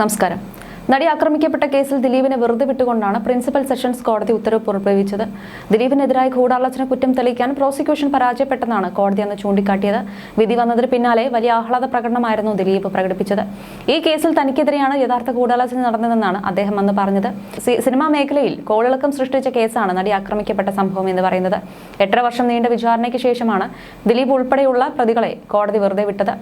നമസ്കാരം. നടി ആക്രമിക്കപ്പെട്ട കേസിൽ ദിലീപിനെ വെറുതെ വിട്ടുകൊണ്ടാണ് പ്രിൻസിപ്പൽ സെഷൻസ് കോടതി ഉത്തരവ് പുറപ്പെടുവിച്ചത്. ദിലീപിനെതിരായ ഗൂഢാലോചന കുറ്റം തെളിയിക്കാൻ പ്രോസിക്യൂഷൻ പരാജയപ്പെട്ടെന്നാണ് കോടതി അന്ന് ചൂണ്ടിക്കാട്ടിയത്. വിധി വന്നതിന് പിന്നാലെ വലിയ ആഹ്ലാദ പ്രകടനമായിരുന്നു ദിലീപ് പ്രകടിപ്പിച്ചത്. ഈ കേസിൽ തനിക്കെതിരെയാണ് യഥാർത്ഥ ഗൂഢാലോചന നടന്നതെന്നാണ് അദ്ദേഹം അന്ന് പറഞ്ഞത്. സിനിമാ മേഖലയിൽ കോളിളക്കം സൃഷ്ടിച്ച കേസാണ് നടി ആക്രമിക്കപ്പെട്ട സംഭവം എന്ന് പറയുന്നത്. എട്ടര വർഷം നീണ്ട വിചാരണയ്ക്ക് ശേഷമാണ് ദിലീപ് ഉൾപ്പെടെയുള്ള പ്രതികളെ കോടതി വെറുതെ വിട്ടത്.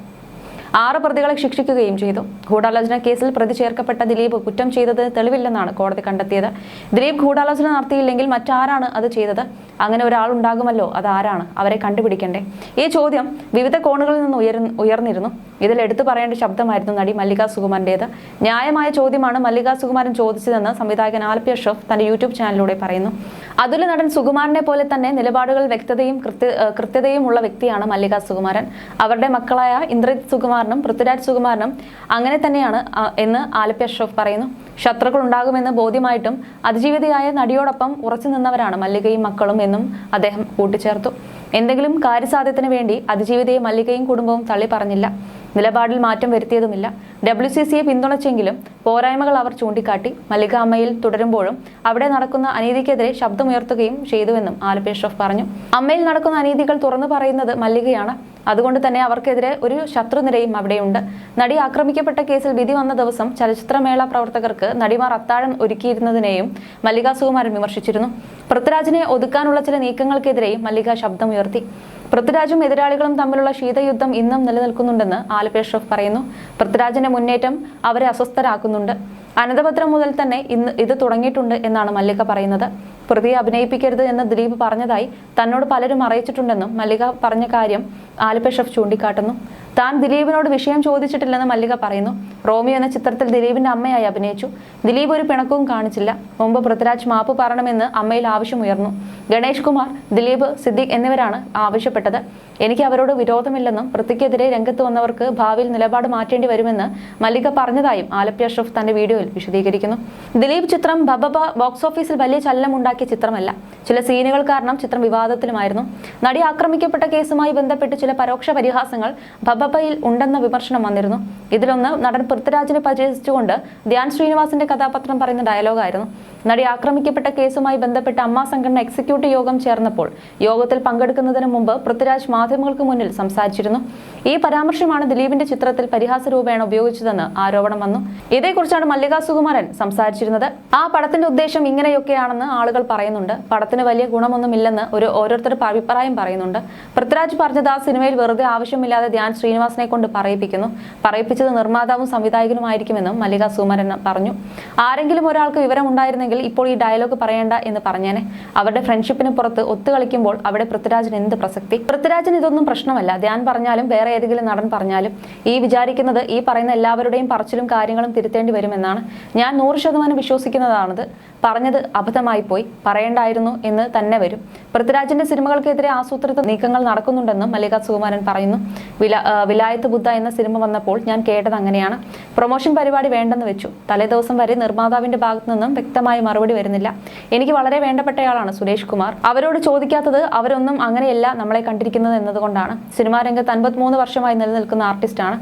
ആറ് പ്രതികളെ ശിക്ഷിക്കുകയും ചെയ്തു. ഗൂഢാലോചന കേസിൽ പ്രതി ചേർക്കപ്പെട്ട ദിലീപ് കുറ്റം ചെയ്തത് തെളിവില്ലെന്നാണ് കോടതി കണ്ടെത്തിയത്. ദിലീപ് ഗൂഢാലോചന നടത്തിയില്ലെങ്കിൽ മറ്റാരാണ് അത് ചെയ്തത്? അങ്ങനെ ഒരാൾ ഉണ്ടാകുമല്ലോ അതാരാണ്? അവരെ കണ്ടുപിടിക്കണ്ടേ? ഈ ചോദ്യം വിവിധ കോണുകളിൽ നിന്ന് ഉയർ ഉയർന്നിരുന്നു. ഇതിൽ എടുത്തു പറയേണ്ട ശബ്ദമായിരുന്നു നടി മല്ലിക സുകുമാരന്റേത്. ന്യായമായ ചോദ്യമാണ് മല്ലിക സുകുമാരൻ ചോദിച്ചതെന്ന് സംവിധായകൻ ആൽപി അഷ്റഫ് തന്റെ യൂട്യൂബ് ചാനലിലൂടെ പറയുന്നു. അതുല നടൻ സുകുമാരനെ പോലെ തന്നെ നിലപാടുകൾ വ്യക്തതയും കൃത്യ കൃത്യതയും ഉള്ള വ്യക്തിയാണ് മല്ലിക സുകുമാരൻ. അവരുടെ മക്കളായ ഇന്ദ്രജിത് സുകുമാരനും പൃഥ്വിരാജ് സുകുമാരനും അങ്ങനെ തന്നെയാണ് എന്ന് ആലപ്പി അഷ്റഫ് പറയുന്നു. ശത്രുക്കൾ ഉണ്ടാകുമെന്ന് ബോധ്യമായിട്ടും അതിജീവിതയായ നടിയോടൊപ്പം ഉറച്ചു നിന്നവരാണ് മല്ലികയും മക്കളും എന്നും അദ്ദേഹം കൂട്ടിച്ചേർത്തു. എന്തെങ്കിലും കാര്യസാധ്യത്തിന് വേണ്ടി അതിജീവിതയെ മല്ലികയും കുടുംബവും തള്ളി പറഞ്ഞില്ല. നിലപാടിൽ മാറ്റം വരുത്തിയതുമില്ല. ഡബ്ല്യു സി സിയെ പിന്തുണച്ചെങ്കിലും പോരായ്മകൾ അവർ ചൂണ്ടിക്കാട്ടി. മല്ലിക അമ്മയിൽ തുടരുമ്പോഴും അവിടെ നടക്കുന്ന അനീതിക്കെതിരെ ശബ്ദമുയർത്തുകയും ചെയ്തുവെന്നും ആലപ്പി പറഞ്ഞു. അമ്മയിൽ നടക്കുന്ന അനീതികൾ തുറന്നു പറയുന്നത് മല്ലികയാണ്. അതുകൊണ്ട് തന്നെ അവർക്കെതിരെ ഒരു ശത്രുനിരയും അവിടെയുണ്ട്. നടി ആക്രമിക്കപ്പെട്ട കേസിൽ വിധി വന്ന ദിവസം ചലച്ചിത്രമേള പ്രവർത്തകർക്ക് നടിമാർ അത്താഴം ഒരുക്കിയിരുന്നതിനെയും മല്ലിക സുകുമാരൻ വിമർശിച്ചിരുന്നു. പൃഥ്വിരാജിനെ ഒതുക്കാനുള്ള ചില നീക്കങ്ങൾക്കെതിരെയും മല്ലിക ശബ്ദമുയർത്തി. പൃഥ്വിരാജും എതിരാളികളും തമ്മിലുള്ള ശീതയുദ്ധം ഇന്നും നിലനിൽക്കുന്നുണ്ടെന്ന് ആലപ്പി ഷെഫ് പറയുന്നു. പൃഥ്വിരാജിന്റെ മുന്നേറ്റം അവരെ അസ്വസ്ഥരാക്കുന്നുണ്ട്. അനന്തപത്രം മുതൽ തന്നെ ഇന്ന് ഇത് തുടങ്ങിയിട്ടുണ്ട് എന്നാണ് മല്ലിക പറയുന്നത്. പ്രതിയെ അഭിനയിപ്പിക്കരുത് എന്ന് ദിലീപ് പറഞ്ഞതായി തന്നോട് പലരും അറിയിച്ചിട്ടുണ്ടെന്നും മല്ലിക പറഞ്ഞ കാര്യം ആലപ്പ ഷെഫ് ചൂണ്ടിക്കാട്ടുന്നു. താൻ ദിലീപിനോട് വിഷയം ചോദിച്ചിട്ടില്ലെന്ന് മല്ലിക പറയുന്നു. റോമിയോ എന്ന ചിത്രത്തിൽ ദിലീപിന്റെ അമ്മയായി അഭിനയിച്ചു. ദിലീപ് ഒരു പിണക്കവും കാണിച്ചില്ല. മുമ്പ് പൃഥ്വിരാജ് മാപ്പ് പറയണമെന്ന് അമ്മയിൽ ആവശ്യമുയർന്നു. ഗണേഷ് കുമാർ ദിലീപ് സിദ്ദിഖ് എന്നിവരാണ് ആവശ്യപ്പെട്ടത്. എനിക്ക് അവരോട് വിരോധമില്ലെന്നും പൃഥ്വിക്കെതിരെ രംഗത്ത് വന്നവർക്ക് ഭാവിയിൽ നിലപാട് മാറ്റേണ്ടി വരുമെന്ന് മല്ലിക പറഞ്ഞതായും ആലപ്പി അഷ്റഫ് തന്റെ വീഡിയോയിൽ വിശദീകരിക്കുന്നു. ദിലീപ് ചിത്രം ബബബ ബോക്സ് ഓഫീസിൽ വലിയ ചലനമുണ്ടാക്കിയ ചിത്രമല്ല. ചില സീനുകൾ കാരണം ചിത്രം വിവാദത്തിലുമായിരുന്നു. നടി ആക്രമിക്കപ്പെട്ട കേസുമായി ബന്ധപ്പെട്ട് ചില പരോക്ഷ പരിഹാസങ്ങൾ ബബബയിൽ ഉണ്ടെന്ന വിമർശനം വന്നിരുന്നു. ഇതിലൊന്ന് നടൻ പൃഥ്വിരാജിനെ പരിചയിച്ചുകൊണ്ട് ധ്യാൻ ശ്രീനിവാസിന്റെ കഥാപാത്രം പറയുന്ന ഡയലോഗായിരുന്നു. നടി ആക്രമിക്കപ്പെട്ട കേസുമായി ബന്ധപ്പെട്ട് അമ്മ സംഘടന എക്സിക്യൂട്ടീവ് യോഗം ചേർന്നപ്പോൾ യോഗത്തിൽ പങ്കെടുക്കുന്നതിന് മുമ്പ് പൃഥ്വിരാജ് മാധ്യമങ്ങൾക്ക് മുന്നിൽ സംസാരിച്ചിരുന്നു. ഈ പരാമർശമാണ് ദിലീപിന്റെ ചിത്രത്തിൽ പരിഹാസ രൂപേണ ഉപയോഗിച്ചതെന്ന് ആരോപണം വന്നു. ഇതേക്കുറിച്ചാണ് മല്ലിക സുകുമാരൻ സംസാരിച്ചിരുന്നത്. ആ പടത്തിന്റെ ഉദ്ദേശം ഇങ്ങനെയൊക്കെയാണെന്ന് ആളുകൾ പറയുന്നുണ്ട്. പടത്തിന് വലിയ ഗുണമൊന്നുമില്ലെന്ന് ഒരു ഓരോരുത്തർ അഭിപ്രായം പറയുന്നുണ്ട്. പൃഥ്വിരാജ് പറഞ്ഞത് ആ സിനിമയിൽ വെറുതെ ആവശ്യമില്ലാതെ ധ്യാൻ ശ്രീനിവാസിനെ കൊണ്ട് പറയിപ്പിക്കുന്നു. പറയിപ്പിച്ചത് നിർമ്മാതാവും സംവിധായകനുമായിരിക്കുമെന്നും മല്ലിക സുമരൻ പറഞ്ഞു. ആരെങ്കിലും ഒരാൾക്ക് വിവരം ഉണ്ടായിരുന്നെങ്കിൽ ഇപ്പോൾ ഈ ഡയലോഗ് പറയേണ്ട എന്ന് പറഞ്ഞേനെ. അവരുടെ ഫ്രണ്ട്ഷിപ്പിന് പുറത്ത് ഒത്തുകളിക്കുമ്പോൾ അവിടെ പൃഥ്വിരാജിന് എന്ത് പ്രസക്തി? പൃഥ്വിരാജിന് ഇതൊന്നും പ്രശ്നമല്ല. ധ്യാൻ പറഞ്ഞാലും വേറെ ഏതെങ്കിലും നടൻ പറഞ്ഞാലും ഈ വിചാരിക്കുന്നത് ഈ പറയുന്ന എല്ലാവരുടെയും പറച്ചിലും കാര്യങ്ങളും തിരുത്തേണ്ടി വരുമെന്നാണ്. ഞാൻ നൂറ് ശതമാനം വിശ്വസിക്കുന്നതാണത്. പറഞ്ഞത് അബദ്ധമായി പോയി. പറയേണ്ടായിരുന്നു എന്ന് തന്നെ വരും. പൃഥ്വിരാജിന്റെ സിനിമകൾക്കെതിരെ ആസൂത്രിത നീക്കങ്ങൾ നടക്കുന്നുണ്ടെന്നും മല്ലിക സുകുമാരൻ പറയുന്നു. വില വിലായത്ത് ബുദ്ധ എന്ന സിനിമ വന്നപ്പോൾ ഞാൻ കേട്ടത് അങ്ങനെയാണ്. പ്രൊമോഷൻ പരിപാടി വേണ്ടെന്ന് വെച്ചു. തലേദിവസം വരെ നിർമ്മാതാവിന്റെ ഭാഗത്തു നിന്നും വ്യക്തമായ മറുപടി വരുന്നില്ല. എനിക്ക് വളരെ വേണ്ടപ്പെട്ടയാളാണ് സുരേഷ് കുമാർ. അവരോട് ചോദിക്കാത്തത് അവരൊന്നും അങ്ങനെയല്ല നമ്മളെ കണ്ടിരിക്കുന്നത് എന്നതുകൊണ്ടാണ്. സിനിമാ രംഗത്ത് അൻപത്തിമൂന്ന് വർഷമായി നിലനിൽക്കുന്ന ആർട്ടിസ്റ്റാണ്.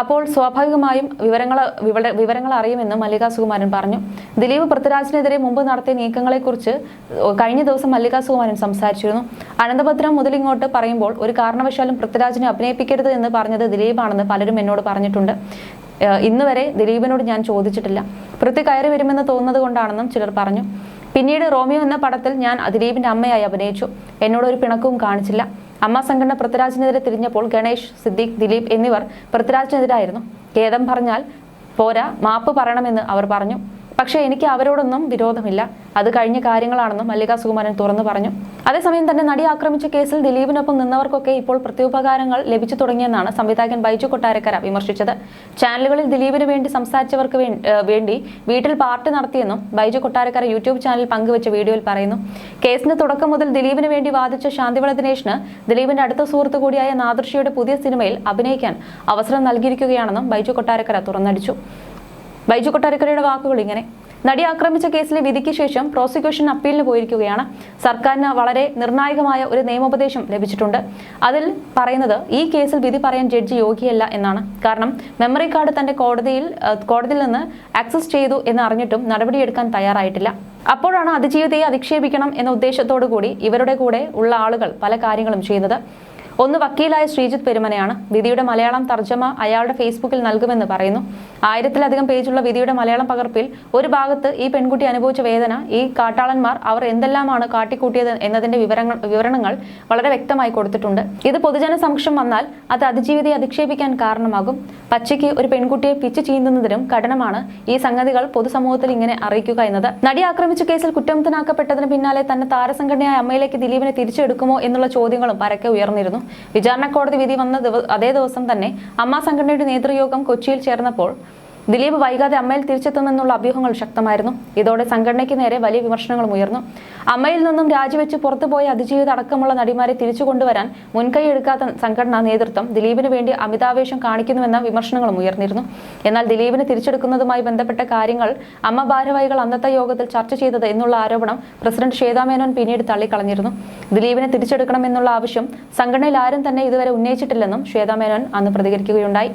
അപ്പോൾ സ്വാഭാവികമായും വിവരങ്ങൾ വിവരങ്ങൾ അറിയുമെന്ന് മല്ലിക സുകുമാരൻ പറഞ്ഞു. ദിലീപ് പൃഥ്വിരാജിനെതിരെ മുമ്പ് നടത്തിയ നീക്കങ്ങളെക്കുറിച്ച് കഴിഞ്ഞ ദിവസം മല്ലിക സുകുമാരൻ സംസാരിച്ചിരുന്നു. അനന്തഭദ്രം മുതലിങ്ങോട്ട് പറയുമ്പോൾ ഒരു കാരണവശാലും പൃഥ്വിരാജിനെ അഭിനയിപ്പിക്കരുത് എന്ന് പറഞ്ഞത് ദിലീപാണെന്ന് പലരും എന്നോട് പറഞ്ഞിട്ടുണ്ട്. ഇന്ന് വരെ ദിലീപിനോട് ഞാൻ ചോദിച്ചിട്ടില്ല. പൃഥ്വി കയറി വരുമെന്ന് തോന്നുന്നത് കൊണ്ടാണെന്നും ചിലർ പറഞ്ഞു. പിന്നീട് റോമിയോ എന്ന പടത്തിൽ ഞാൻ ദിലീപിന്റെ അമ്മയായി അഭിനയിച്ചു. എന്നോട് ഒരു പിണക്കവും കാണിച്ചില്ല. അമ്മ സംഘടന പൃഥ്വിരാജിനെതിരെ തിരിഞ്ഞപ്പോൾ ഗണേഷ് സിദ്ദീഖ് ദിലീപ് എന്നിവർ പൃഥ്വിരാജിനെതിരായിരുന്നു. ഖേദം പറഞ്ഞാൽ പോരാ മാപ്പ് പറയണമെന്ന് അവർ പറഞ്ഞു. പക്ഷേ എനിക്ക് അവരോടൊന്നും വിരോധമില്ല. അത് കഴിഞ്ഞ കാര്യങ്ങളാണെന്നും മല്ലിക സുകുമാരൻ തുറന്നു പറഞ്ഞു. അതേസമയം തന്നെ നടി ആക്രമിച്ച കേസിൽ ദിലീപിനൊപ്പം നിന്നവർക്കൊക്കെ ഇപ്പോൾ പ്രത്യുപകാരങ്ങൾ ലഭിച്ചു തുടങ്ങിയെന്നാണ് സംവിധായകൻ ബൈജു കൊട്ടാരക്കര വിമർശിച്ചത്. ചാനലുകളിൽ ദിലീപിന് വേണ്ടി സംസാരിച്ചവർക്ക് വേണ്ടി വീട്ടിൽ പാർട്ടി നടത്തിയെന്നും ബൈജു കൊട്ടാരക്കര യൂട്യൂബ് ചാനൽ പങ്കുവച്ച വീഡിയോയിൽ പറയുന്നു. കേസിന് തുടക്കം മുതൽ ദിലീപിന് വേണ്ടി വാദിച്ച ശാന്തിവള ദിനേശിന് ദിലീപിന്റെ അടുത്ത സുഹൃത്തു കൂടിയായ നാദൃഷിയുടെ പുതിയ സിനിമയിൽ അഭിനയിക്കാൻ അവസരം നൽകിയിരിക്കുകയാണെന്നും ബൈജു കൊട്ടാരക്കര തുറന്നടിച്ചു. ബൈജു കൊട്ടാരക്കരയുടെ വാക്കുകൾ ഇങ്ങനെ. നടി ആക്രമിച്ച കേസിലെ വിധിക്ക് ശേഷം പ്രോസിക്യൂഷൻ അപ്പീലിന് പോയിരിക്കുകയാണ്. സർക്കാരിന് വളരെ നിർണായകമായ ഒരു നിയമോപദേശം ലഭിച്ചിട്ടുണ്ട്. അതിൽ പറയുന്നത് ഈ കേസിൽ വിധി പറയാൻ ജഡ്ജി യോഗ്യല്ല എന്നാണ്. കാരണം മെമ്മറി കാർഡ് തന്റെ കോടതിയിൽ കോടതിയിൽ നിന്ന് ആക്സസ് ചെയ്തു എന്ന് അറിഞ്ഞിട്ടും നടപടിയെടുക്കാൻ തയ്യാറായിട്ടില്ല. അപ്പോഴാണ് അതിജീവിതയെ അധിക്ഷേപിക്കണം എന്ന ഉദ്ദേശത്തോടു കൂടി ഇവരുടെ കൂടെ ഉള്ള ആളുകൾ പല കാര്യങ്ങളും ചെയ്യുന്നത് ഒന്ന് വക്കീലായ ശ്രീജിത്ത് പെരുമനയാണ്. വിധിയുടെ മലയാളം തർജമ അയാളുടെ ഫേസ്ബുക്കിൽ നൽകുമെന്ന് പറയുന്നു. ആയിരത്തിലധികം പേജുള്ള വിധിയുടെ മലയാളം പകർപ്പിൽ ഒരു ഭാഗത്ത് ഈ പെൺകുട്ടി അനുഭവിച്ച വേദന ഈ കാട്ടാളന്മാർ അവർ എന്തെല്ലാമാണ് കാട്ടിക്കൂട്ടിയത് എന്നതിന്റെ വിവരങ്ങൾ വിവരണങ്ങൾ വളരെ വ്യക്തമായി കൊടുത്തിട്ടുണ്ട്. ഇത് പൊതുജന സമക്ഷം വന്നാൽ അത് അതിജീവിതയെ അധിക്ഷേപിക്കാൻ കാരണമാകും. പച്ചയ്ക്ക് ഒരു പെൺകുട്ടിയെ പിച്ച് ചീന്തുന്നതിനും കഠിനമാണ് ഈ സംഗതികൾ പൊതുസമൂഹത്തിൽ ഇങ്ങനെ അറിയിക്കുക എന്നത്. നടി ആക്രമിച്ച കേസിൽ കുറ്റമുക്തനാക്കപ്പെട്ടതിന് പിന്നാലെ തന്നെ താരസംഘടനയായ അമ്മയിലേക്ക് ദിലീപിനെ തിരിച്ചെടുക്കുമോ എന്നുള്ള ചോദ്യങ്ങളും പരക്കെ ഉയർന്നിരുന്നു. വിചാരണ കോടതി വിധി വന്ന അതേ ദിവസം തന്നെ അമ്മ സംഘടനയുടെ നേതൃയോഗം കൊച്ചിയിൽ ചേർന്നപ്പോൾ ദിലീപ് വൈകാതെ അമ്മയിൽ തിരിച്ചെത്തുമെന്നുള്ള അഭ്യൂഹങ്ങൾ ശക്തമായിരുന്നു. ഇതോടെ സംഘടനയ്ക്ക് നേരെ വലിയ വിമർശനങ്ങളും ഉയർന്നു. അമ്മയിൽ നിന്നും രാജിവെച്ച് പുറത്തുപോയ അതിജീവിത അടക്കമുള്ള നടിമാരെ തിരിച്ചു കൊണ്ടുവരാൻ മുൻകൈ എടുക്കാത്ത സംഘടനാ നേതൃത്വം ദിലീപിന് വേണ്ടി അമിതാവേശം കാണിക്കുന്നുവെന്ന വിമർശനങ്ങളും ഉയർന്നിരുന്നു. എന്നാൽ ദിലീപിനെ തിരിച്ചെടുക്കുന്നതുമായി ബന്ധപ്പെട്ട കാര്യങ്ങൾ അമ്മ ഭാരവാഹികൾ അന്നത്തെ യോഗത്തിൽ ചർച്ച ചെയ്തത് എന്നുള്ള ആരോപണം പ്രസിഡന്റ് ശ്വേതാമേനോൻ പിന്നീട് തള്ളിക്കളഞ്ഞിരുന്നു. ദിലീപിനെ തിരിച്ചെടുക്കണമെന്നുള്ള ആവശ്യം സംഘടനയിൽ ആരും തന്നെ ഇതുവരെ ഉന്നയിച്ചിട്ടില്ലെന്നും ശ്വേതാമേനോൻ അന്ന് പ്രതികരിക്കുകയുണ്ടായി.